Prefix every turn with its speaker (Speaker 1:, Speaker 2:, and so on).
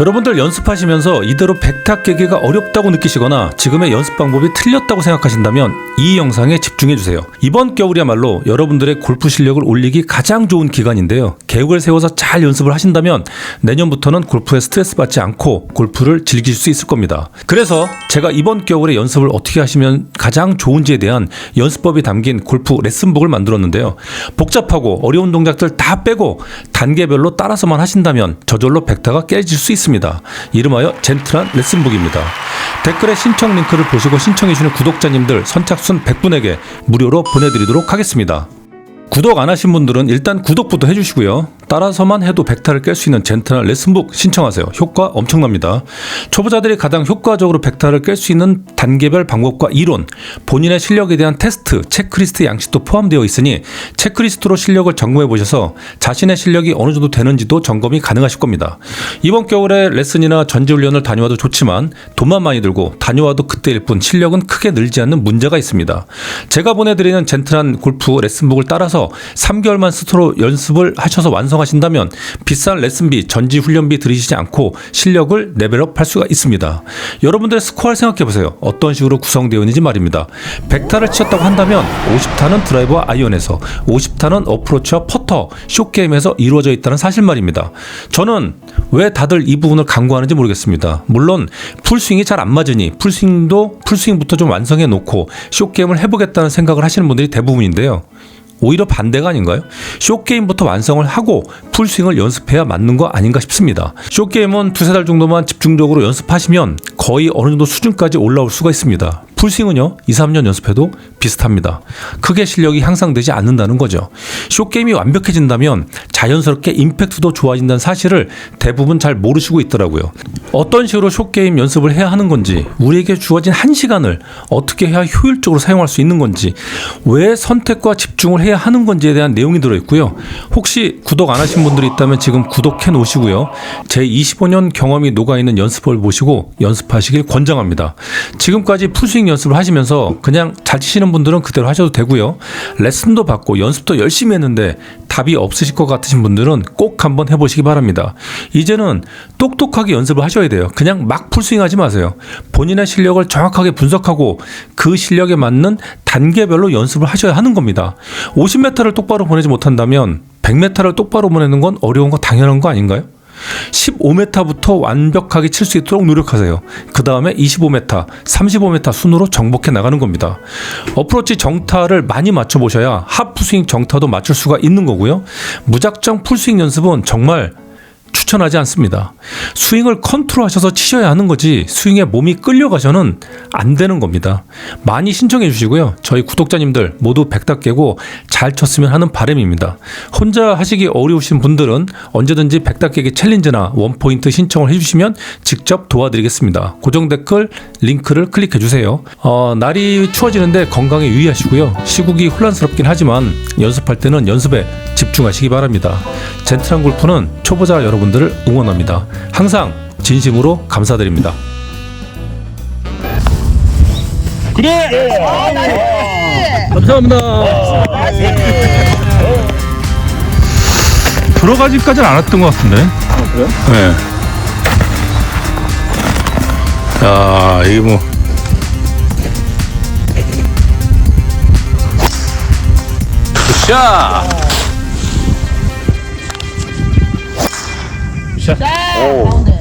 Speaker 1: 여러분들 연습하시면서 이대로 백타 깨기가 어렵다고 느끼시거나 지금의 연습 방법이 틀렸다고 생각하신다면 이 영상에 집중해 주세요. 이번 겨울이야말로 여러분들의 골프 실력을 올리기 가장 좋은 기간인데요. 계획을 세워서 잘 연습을 하신다면 내년부터는 골프에 스트레스 받지 않고 골프를 즐길 수 있을 겁니다. 그래서 제가 이번 겨울에 연습을 어떻게 하시면 가장 좋은지에 대한 연습법이 담긴 골프 레슨북을 만들었는데요. 복잡하고 어려운 동작들 다 빼고 단계별로 따라서만 하신다면 저절로 백타가 깨질 수 있습니다. 이름하여 젠틀한 레슨북입니다. 댓글에 신청 링크를 보시고 신청해주시는 구독자님들 선착순 100분에게 무료로 보내드리도록 하겠습니다. 구독 안 하신 분들은 일단 구독부터 해주시고요. 따라서만 해도 백타를 깰 수 있는 젠틀한 레슨북 신청하세요. 효과 엄청납니다. 초보자들이 가장 효과적으로 백타를 깰 수 있는 단계별 방법과 이론, 본인의 실력에 대한 테스트, 체크리스트 양식도 포함되어 있으니 체크리스트로 실력을 점검해 보셔서 자신의 실력이 어느 정도 되는지도 점검이 가능하실 겁니다. 이번 겨울에 레슨이나 전지훈련을 다녀와도 좋지만 돈만 많이 들고 다녀와도 그때일 뿐 실력은 크게 늘지 않는 문제가 있습니다. 제가 보내드리는 젠틀한 골프 레슨북을 따라서 3개월만 스스로 연습을 하셔서 완성 하신다면 비싼 레슨비, 전지 훈련비 들이시지 않고 실력을 레벨업 할 수가 있습니다. 여러분들의 스코어를 생각해 보세요. 어떤 식으로 구성되어 있는지 말입니다. 100타를 치셨다고 한다면 50타는 드라이버와 아이언에서 50타는 어프로치와 퍼터, 쇼게임에서 이루어져 있다는 사실 말입니다. 저는 왜 다들 이 부분을 강구하는지 모르겠습니다. 물론 풀스윙이 잘 안 맞으니 풀스윙도 풀스윙부터 좀 완성해 놓고 쇼게임을 해보겠다는 생각을 하시는 분들이 대부분인데요. 오히려 반대가 아닌가요? 쇼게임부터 완성을 하고 풀스윙을 연습해야 맞는 거 아닌가 싶습니다. 쇼게임은 두세 달 정도만 집중적으로 연습하시면 거의 어느 정도 수준까지 올라올 수가 있습니다. 풀스윙은요, 2, 3년 연습해도 비슷합니다. 크게 실력이 향상되지 않는다는 거죠. 쇼게임이 완벽해진다면 자연스럽게 임팩트도 좋아진다는 사실을 대부분 잘 모르시고 있더라고요. 어떤 식으로 쇼게임 연습을 해야 하는 건지, 우리에게 주어진 한 시간을 어떻게 해야 효율적으로 사용할 수 있는 건지, 왜 선택과 집중을 해야 하는 건지에 대한 내용이 들어있고요. 혹시 구독 안 하신 분들이 있다면 지금 구독해 놓으시고요. 제 25년 경험이 녹아있는 연습법을 보시고 연습 하시길 권장합니다. 지금까지 풀스윙 연습을 하시면서 그냥 잘 치시는 분들은 그대로 하셔도 되고요. 레슨도 받고 연습도 열심히 했는데 답이 없으실 것 같으신 분들은 꼭 한번 해보시기 바랍니다. 이제는 똑똑하게 연습을 하셔야 돼요. 그냥 막 풀스윙 하지 마세요. 본인의 실력을 정확하게 분석하고 그 실력에 맞는 단계별로 연습을 하셔야 하는 겁니다. 50m를 똑바로 보내지 못한다면 100m를 똑바로 보내는 건 어려운 거 당연한 거 아닌가요? 15m부터 완벽하게 칠 수 있도록 노력하세요. 그 다음에 25m, 35m 순으로 정복해 나가는 겁니다. 어프로치 정타를 많이 맞춰보셔야 하프스윙 정타도 맞출 수가 있는 거고요. 무작정 풀스윙 연습은 정말 추천하지 않습니다. 스윙을 컨트롤하셔서 치셔야 하는 거지 스윙에 몸이 끌려가셔는 안 되는 겁니다. 많이 신청해 주시고요. 저희 구독자님들 모두 백다 깨고 잘 쳤으면 하는 바람입니다. 혼자 하시기 어려우신 분들은 언제든지 백다 깨기 챌린지나 원포인트 신청을 해주시면 직접 도와드리겠습니다. 고정 댓글 링크를 클릭해 주세요. 어, 날이 추워지는데 건강에 유의하시고요. 시국이 혼란스럽긴 하지만 연습할 때는 연습에 집중하시기 바랍니다. 젠틀한 골프는 초보자 여러분들을 응원합니다. 항상 진심으로 감사드립니다. 감사합니다. 들어가지까지는 않았던 것 같은데.
Speaker 2: 그래요?
Speaker 1: 네. 야, 이게 뭐. 샷!
Speaker 2: 오.